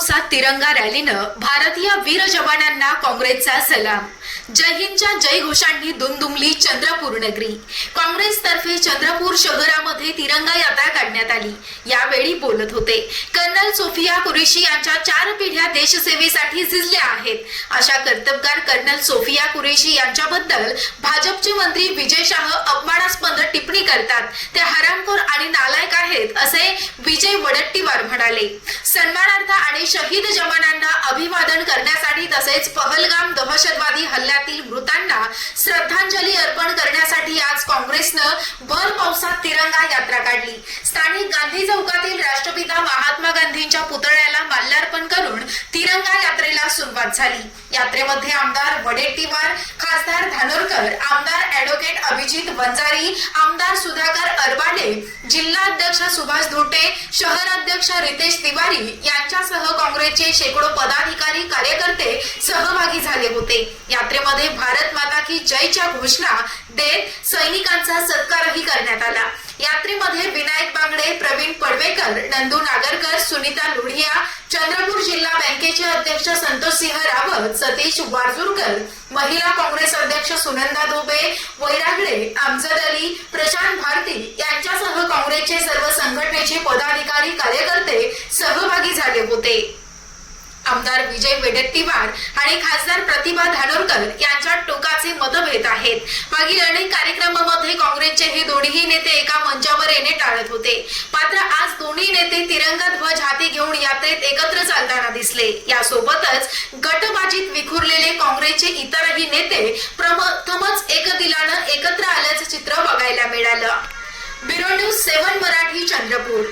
पावसात तिरंगा रॅलीनं भारतीय वीर जवानांना काँग्रेसचा सलाम. जय हिंदच्या जय घोषांनी दुमदुमली चंद्रपूर नगरी काँग्रेसतर्फे चंद्रपूर शहरामध्ये तिरंगा यात्रा काढण्यात आली. यावेळी बोलत होते कर्नल सोफिया कुरेशी यांच्या चार पिढ्या देशसेवेसाठी झिजल्या आहेत. अशा कर्तबगार कर्नल सोफिया कुरेशी यांच्याबद्दल भाजपचे मंत्री विजय शाह अपमाना असे विजय वडट्टीवार म्हणाले. सन्मानार्थ आणि शहीद जवानांना अभिवादन करण्यासाठी तसेच पहलगाम दहशतवादी हल्ल्यातील मृतांना श्रद्धांजली अर्पण करण्यासाठी आज काँग्रेसनं भर पावसात तिरंगा यात्रा काढली. स्थानिक गांधी चौकातील राष्ट्रपिता महात्मा गांधींच्या पुतळ्याला माल्यार्पण करून सुरुवात झाली. यात्रेमध्ये आमदार वडेट्टीवार खासदार धानोरकर आमदार ऍडव्होकेट अभिजित वंजारी आमदार सुधाकर अरबाडे जिल्हा अध्यक्ष सुभाष धोटे शहराध्यक्ष रितेश तिवारी यांच्यासह काँग्रेसचे शेकडो पदाधिकारी कार्यकर्ते सहभागी झाले होते. यात्रेमध्ये भारत माता की जयच्या घोषणा देत सैनिकांचा सत्कारही करण्यात आला. यात्रेमध्ये विनायक बांगडे प्रवीण पडवेकर नंदू नागरकर सुनीता लुढिया चंद्रपूर जिल्हा बँकेचे अध्यक्ष संतोष सिंह रावत सतीश वारजूरकर महिला काँग्रेस अध्यक्ष सुनंदा धोबे वैरागडे अमजद अली प्रशांत भारती यांच्यासह काँग्रेसचे सर्व संघटनेचे पदाधिकारी कार्यकर्ते सहभागी झाले होते. आमदार विजय वेडेट्टीवार आणि खासदार प्रतिभा धानोरकर यांच्यात टोकाचे मतभेद आहेत. मागील अनेक कार्यक्रमामध्ये काँग्रेसचे हे दोन दोन्ही नेते एका मंचावर येणे टाळत होते. मात्र आज दोन्ही नेते तिरंगा ध्वज हाती घेऊन यात्रेत एकत्र चालताना दिसले. यासोबतच गटबाजीत विखुरलेले काँग्रेसचे इतरही नेते प्रथमच एक दिलानं एकत्र आल्याचं चित्र बघायला मिळालं. Bureau news seven Marathi Chandrapur.